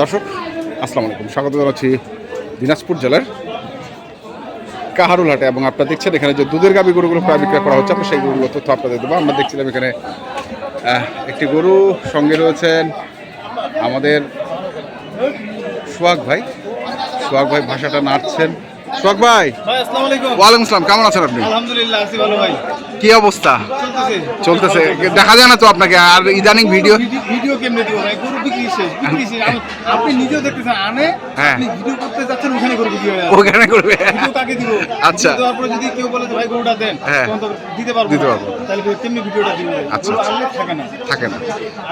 দর্শক আসসালামু আলাইকুম। স্বাগত জানাচ্ছি দিনাজপুর জেলার কাহারুল হাটে এবং আপনারা দেখছেন এখানে যে দুধের গাবি গরুগুলো প্রায় বিক্রয় করা হচ্ছে আমরা সেই গরুগুলো তথ্য আপনাদের দেবো। আমরা দেখছিলাম এখানে একটি গরু সঙ্গে রয়েছেন আমাদের সোহাগ ভাই। সোহাগ ভাই ভাষাটা নাড়ছেন। সোহাগ ভাই ওয়ালাইকুম আসসালাম। কেমন আছেন আপনি? আলহামদুলিল্লাহ আছি ভালো ভাই। কি অবস্থা? চলতেছে। দেখা যায় না তো আপনাকে আর ইদানিং ভিডিও ভিডিও- কেমনে দিব ভাই? গরু বিক্রি শেষ বিক্রি শেষ। আপনি নিজেও দেখতেছেন আনে হ্যাঁ। আপনি ভিডিও করতে যাচ্ছেন ওখানে গরু বিক্রি হয়ে ওখানে করবে ভিডিও কাকে দিব? আচ্ছা। দেওয়ার পরে যদি কেউ বলে ভাই গরুটা দেন হ্যাঁ। তখন তো দিতে পারব দিতে পারব। তাহলে কেমনি ভিডিওটা দিব? আচ্ছা, আচ্ছা। থাকে না। থাকে না।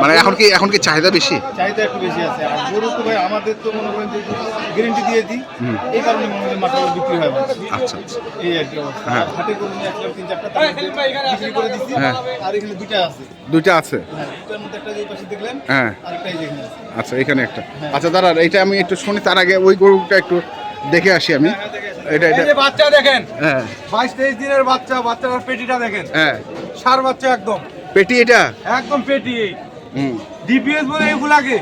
মানে এখন কি এখন কি চাহিদা বেশি? চাহিদা একটু বেশি আছে। আর গরু তো ভাই আমাদের তো মনে করেন যে গ্যারেন্টি দিয়ে দিই। এই কারণে মনে করেন মাত্র বিক্রি হয় আচ্ছা আচ্ছা। এই আর কি অবস্থা। হ্যাঁ। হাটে গরু নিয়ে আসলাম তিন চারটা হ্যাঁ। দুইটা আছে। হ্যাঁ দুটার মধ্যে একটা এই পাশে দেখলেন হ্যাঁ। আচ্ছা এখানে একটা। আচ্ছা দাদা এইটা আমি একটু শুনি তার আগে ওই গরুটা একটু দেখে আসি আমি। এটা এটা। এই বাচ্চা দেখেন হ্যাঁ। বাইশ তেইশ দিনের বাচ্চা বাচ্চাটার পেটিটা দেখেন। হ্যাঁ। সার বাচ্চা একদম। পেটি এটা? একদম পেটি হুম। ডিপিএস বলে এগুলাকে।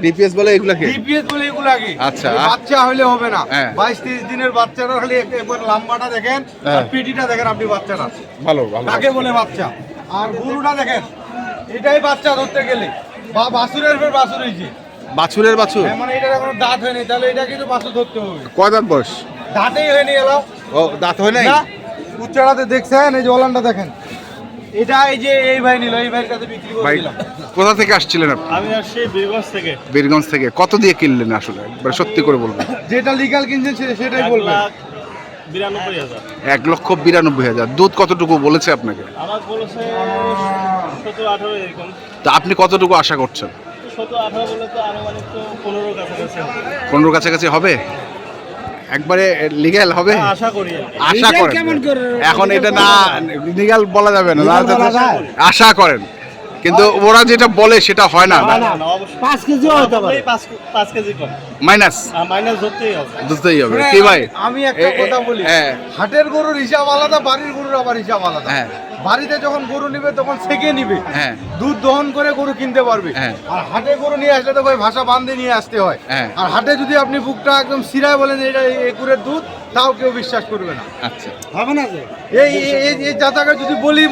ডিপিএস বলে এগুলাকে ডিপিএস বলে এগুলাকে আচ্ছা। বাচ্চা হলে হবে না। হ্যাঁ। বাইশ তেইশ দিনের বাচ্চাটা খালি এক- একবার লাম্বাটা দেখেন হ্যাঁ। আর পেটিটা দেখেন আপনি বাচ্চাটা ভালো ভালো কাকে বলে বাচ্চা। আর গরুটা দেখেন এটাই বাচ্চা ধরতে গেলে। বা বাছুরের ফের বাছুর হয়েছে বাছুরের বাছুর? হ্যাঁ, মানে এটার এখনও দাঁত হয়নি তাহলে এটা কিন্তু বাছুর ধরতে হবে। কয় দাঁত বয়স? দাঁতেই হয়নি এলাও। ও দাঁত হয় নাই? না উচ্চারাতে দেখছেন এই যে ওলানটা দেখেন। এটা এই যে এই ভাই নিল এই ভাইয়ের কাছে বিক্রি করে ভাই কোথা থেকে আসছিলেন আপনি? আমি আসছি বীরগঞ্জ থেকে। বীরগঞ্জ থেকে। কত দিয়ে কিনলেন আসলে? একবার সত্যি করে বলবেন যেটা লিগাল কিনছেন সে- সেটাই বলবেন। বিরানব্বই হাজার। এক লক্ষ বিরানব্বই হাজার। দুধ কতটুকু বলেছে আপনাকে? আমার বলেছে সতেরো আঠারো এরকম। তা আপনি কতটুকু আশা করছেন? সতেরো আঠারো বলে তো আনুমানিক তো পনেরো কাছাকাছি হবে। পনেরো কাছাকাছি হবে? একবারে লিগ্যাল হবে? আশা করি। আশা করেন। এখন এটা না লিগ্যাল বলা যাবে না। আশা করেন। কিন্তু ওরা যেটা বলে সেটা হয় না। না, না, অবশ্যই। পাঁচ কেজিও হতে পারে। পাঁচ পাঁচ কেজি কম। মাইনাস মাইনাস ধরতেই হবে। হবে। কি ভাই? আমি একটা কথা বলি। হ্যাঁ। হাটের গরুর হিসাব আলাদা বাড়ির গরুর আবার হিসাব আলাদা। হ্যাঁ। বাড়িতে যখন গরু নিবে তখন সেকে নিবে হ্যাঁ দুধ দহন করে গরু কিনতে পারবে হ্যাঁ। আর হাটে গরু নিয়ে আসলে তো ভাই ভাষা বান্ধে নিয়ে আসতে হয় হ্যাঁ। আর হাটে যদি আপনি বুকটা একদম সিরায় বলেন এটা একুরের দুধ তাও কেউ বিশ্বাস করবে না। আচ্ছা। হবে না এই এই- এই এই জাতাকে যদি বলি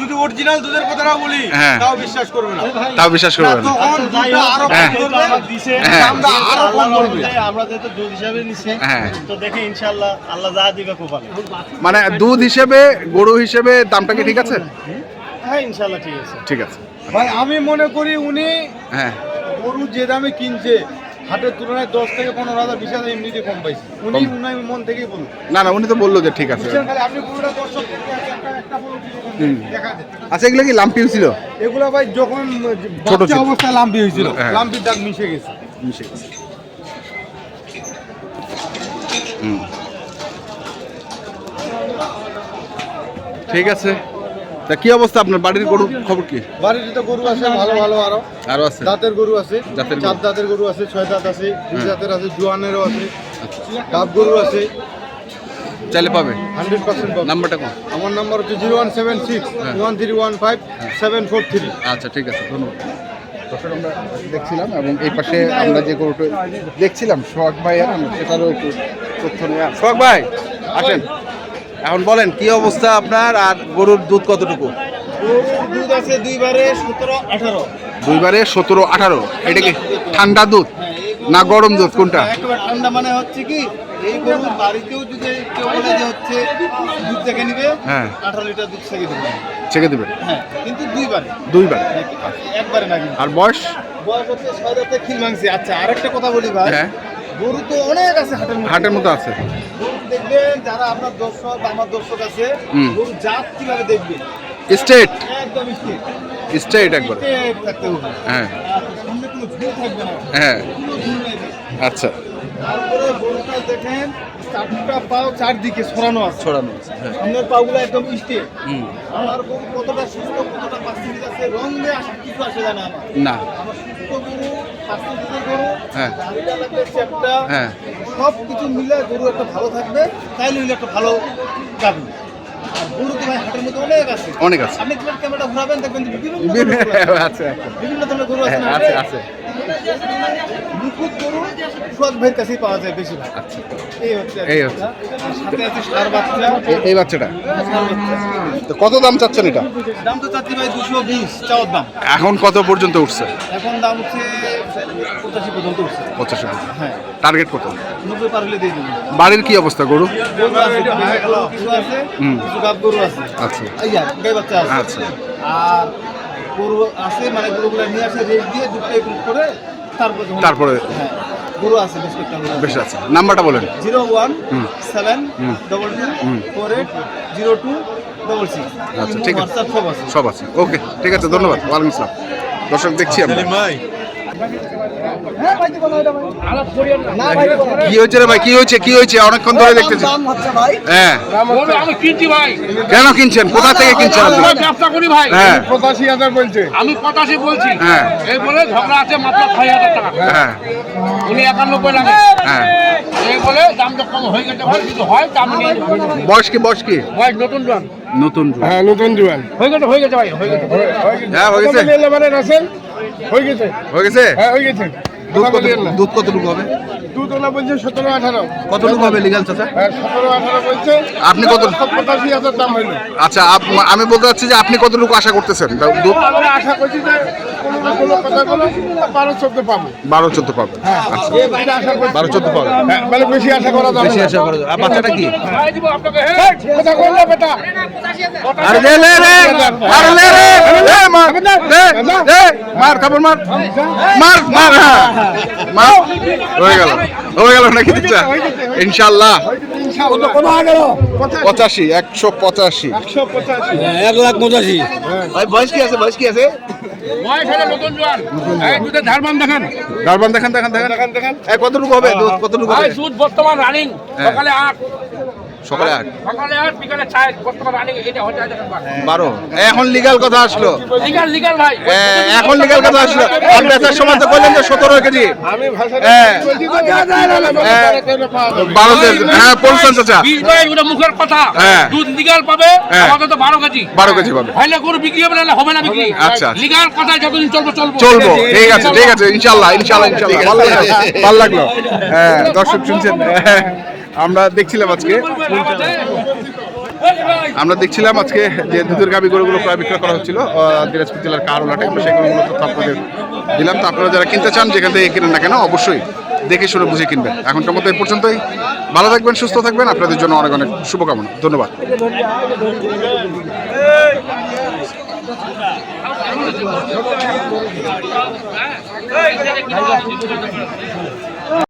যদি অরিজিনাল দুধের কথাটা বলি হ্যাঁ। তাও বিশ্বাস করবে না। তাও বিশ্বাস না, তখন দুধটা আরও হ্যাঁ। করবে, আমার দিছে, হ্যাঁ। দামটা আরও কম করবে। আমরা যেহেতু দুধ হিসাবে নিছি। তো দেখে ইনশাআল্লাহ আল্লাহ যা দিবে খুব ভালো মানে দুধ হিসেবে গরু হিসেবে দামটা কি ঠিক আছে? হ্যাঁ ইনশাআল্লাহ ঠিক আছে। ঠিক আছে। ভাই আমি মনে করি উনি হ্যাঁ। গরু যে দামে কিনছে হাটের তুলনায় দশ থেকে পনেরো হাজার বিশ হাজার এমনিতে কম পাইছে। উনি। উনি মন থেকেই বলুন না না উনি তো বলল যে ঠিক আছে। আপনি গরুটা দর্শক আচ্ছা এগুলো কি লাম্পি ছিল এগুলা ভাই যখন ছোট অবস্থায় লাম্পি হয়েছিল হ্যাঁ। লাম্পির দাগ মিশে গেছে। মিশে গেছে। ঠিক আছে। তা কি অবস্থা আপনার বাড়ির গরুর খবর কি? বাড়িতে তো গরু আছে ভালো ভালো আরও। আরও আছে? দাঁতের গরু আছে দাঁতের চার দাঁতের গরু আছে ছয় দাঁত আছে দুই হ্যাঁ। দাঁতের আছে জোয়ানেরও আছে আচ্ছা। গাব গরু আছে। চাইলে পাবে? হান্ড্রেড পার্সেন্ট নাম্বারটা কোন? আমার নাম্বার হচ্ছে zero one seven six one three one five seven four three. আচ্ছা ঠিক আছে ধন্যবাদ। দর্শক আমরা দেখছিলাম এবং এই পাশে আমরা যে গরুটা দেখছিলাম সোহাগ ভাই আর সেটারও একটু তথ্য নেওয়া সোহাগ ভাই আসেন। এখন বলেন কি অবস্থা আপনার আর গরুর দুধ কতটুকু? দুধ আছে দুইবারে সতেরো আঠারো। দুইবারে সতেরো আঠারো। এটা কি ঠান্ডা দুধ হ্যাঁ, না গরম দুধ কোনটা? ঠান্ডা মানে হচ্ছে কি এই গরু বাড়িতেও যদি কেউ বলে যে হচ্ছে দুধ থেকে নিবে হ্যাঁ। আঠারো লিটার দুধ থেকে দেবে। ছেঁকে দেবেন হ্যাঁ কিন্তু দুইবারে দুইবার একবারে না আর বয়স? বয়স হচ্ছে ছয় দাঁতে খিল মাংসি আচ্ছা আরেকটা কথা বলি ভাই। হ্যাঁ। গরু তো অনেক আছে হাটের মধ্যে। হাটের মতো আছে। দেখবেন যারা আপনার দর্শক আমার দর্শক আছে। গরু জাত কীভাবে দেখবে স্টেট একদম স্টেট একবার। স্ট্রেট থাকতে হ্যাঁ। না। হ্যাঁ। আচ্ছা। তারপরে গরুটা দেখেন চারটা পাও চারদিকে ছড়ানো আছে। ছড়ানো আছে হ্যাঁ। সামনের পাগুলো একদম স্ট্রেট আমার গরু কতটা সুস্থ কতটা পার্সেন্টেজ আছে রং দিয়ে আসা কিছু আসে আমার। না। আমার সুস্থ গরু পার্সেন্টেজের গরু হ্যাঁ। দাড়িটা লাগবে চ্যাপটা হ্যাঁ। সব কিছু মিলে গরু একটা ভালো থাকবে তাইলে হইলে একটা ভালো যাবে। গরু তো ভাই হাটের মধ্যে অনেক আছে। অনেক আছে। আপনি তোমার ক্যামেরা ঘোরাবেন দেখবেন যে বিভিন্ন। আচ্ছা আচ্ছা। বিভিন্ন ধরনের গরু আছে। হ্যাঁ, আছে আছে। গরু সুয়াদ ভাইয়ের কাছেই পাওয়া যায় বেশিরভাগ এই হচ্ছে এই হচ্ছে। সাথে আছে সার বাচ্চা এই বাচ্চাটা তো কত দাম চাচ্ছেন এটা দাম তো চাচ্ছি ভাই দুশো বিশ চাওয়ার দাম এখন কত পর্যন্ত উঠছে এখন দাম হচ্ছে পঁচাশি পর্যন্ত উঠছে পঁচাশি হ্যাঁ টার্গেট কত নব্বই পার হলে দিয়ে দেবো বাড়ির কি অবস্থা গরু গরু আছে কিছু আছে কিছু গাব গরু আছে আচ্ছা এই আর গাই বাচ্চা আছে আচ্ছা। আর গরু আছে মানে গরুগুলো নিয়ে আসে রেস্ট দিয়ে করে তারপর তারপরে? হ্যাঁ গরু আছে বেশ কয়েকটা গরু বেশ আছে। নাম্বারটা বলেন zero one hmm. Seven double two four eight zero two double six. আচ্ছা, ঠিক আছে। সব আছে। ওকে ঠিক আছে ধন্যবাদ। ওয়ালাইকুম আসসালাম। দর্শক দেখছি আমরা। কি হয়েছে রে ভাই? কি হয়েছে? কি হয়েছে? অনেকক্ষণ ধরে দেখতেছি। হ্যাঁ। আমি কিনছি ভাই। কেন কিনছেন? কোথা থেকে কিনছেন ব্যবসা করি ভাই। হ্যাঁ। পঁচাশি হাজার বলছে। আমি পঁচাশি বলছি। হ্যাঁ। এই বলে ঝগড়া আছে মাত্র ছয় হাজার টাকা। হ্যাঁ। উনি একানব্বই লাগে। হ্যাঁ। এই বলে দামটা কম হয়ে গেছে ভাই যদি হয় দাম নিয়ে বয়স কি বয়স কি? ভাই নতুন জন নতুন হ্যাঁ নতুন জুয়ান। হয়ে গেছে হয়ে গেছে ভাই হয়ে গেছে। হ্যাঁ হয়ে গেছে। মানে রাসেল হয়ে গেছে? হয়ে গেছে? হ্যাঁ হয়ে গেছে। দুধ কত দুধ কতটুকু হবে? দুধ বলছে সতেরো আঠারো। কতটুকু হবে লিগাল চাচা? হ্যাঁ সতেরো আঠারো বলছে। আপনি কত পঁচাশি হাজার দাম হইল। আচ্ছা আমি বলতে চাচ্ছি যে আপনি কতটুকু আশা করতেছেন? দুধ আশা করছি যে কোনো না কথা বলো বারো চোদ্দ পাবো। বারো চোদ্দ পাবে। আচ্ছা এটা আশা করছি বারো চোদ্দ পাবে হ্যাঁ, মানে বেশি আশা করা যাবে বেশি না। আশা করো আর বাচ্চাটা কি? ভাই দিব আপনাকে হে এই, কথা কই বেটা আরে দে লে রে আরে লে রে দে মার দে দে মার কাপড় মার মার মার হ্যাঁ। মার। হয়ে গেল। হয়ে গেল নাকি দিচ্ছা? ইনশাআল্লাহ পঁচাশি একশো পঁচাশি। এক লাখ পঁচাশি। ভাই বয়স কি আছে? বয়স কি আছে? ধারমান দেখেন। দেখান দেখান দেখান কতটুকু হবে? কতটুকু হবে? বর্তমান রানিং। হ্যাঁ। সকালে আট। সকালে আট। সকালে আট বিকালে চার বর্তমান রানিং এটা হচ্ছে বারো। এখন লিগাল কথা আসলো। ভাই। এখন লিগাল কথা আসলো। আর বেচার সময় তো বললেন যে সতেরো কেজি। আমি ভাষা। বারো কেজি। হ্যাঁ চাচা বিশ ভাই ওটা মুখের কথা। হ্যাঁ। দুধ লিগাল পাবে হ্যাঁ। আমাদের তো বারো কেজি। বারো কেজি পাবে। ভাইলে গরু বিক্রি হবে না হবে না বিক্রি। আচ্ছা। লিগাল কথা যতদিন চলবো চলবো। চলবো। ঠিক আছে ঠিক আছে ইনশাল্লাহ ইনশাল্লাহ ইনশাল্লাহ। ভালো লাগল ভালো লাগল। হ্যাঁ দর্শক শুনছেন। হ্যাঁ, আমরা দেখছিলাম আজকে আমরা দেখছিলাম আজকে যে দুধের গাবি গরুগুলো প্রায় বিক্রয় করা হচ্ছিল দিনাজপুর জেলার কারোলাটে আমরা সেই গরুগুলো তথ্য আপনাদের দিলাম তো আপনারা যারা কিনতে চান যেখান থেকে কিনেন না কেন অবশ্যই দেখে শুনে বুঝে কিনবেন এখনকার মতো এই পর্যন্তই ভালো থাকবেন সুস্থ থাকবেন আপনাদের জন্য অনেক অনেক শুভকামনা ধন্যবাদ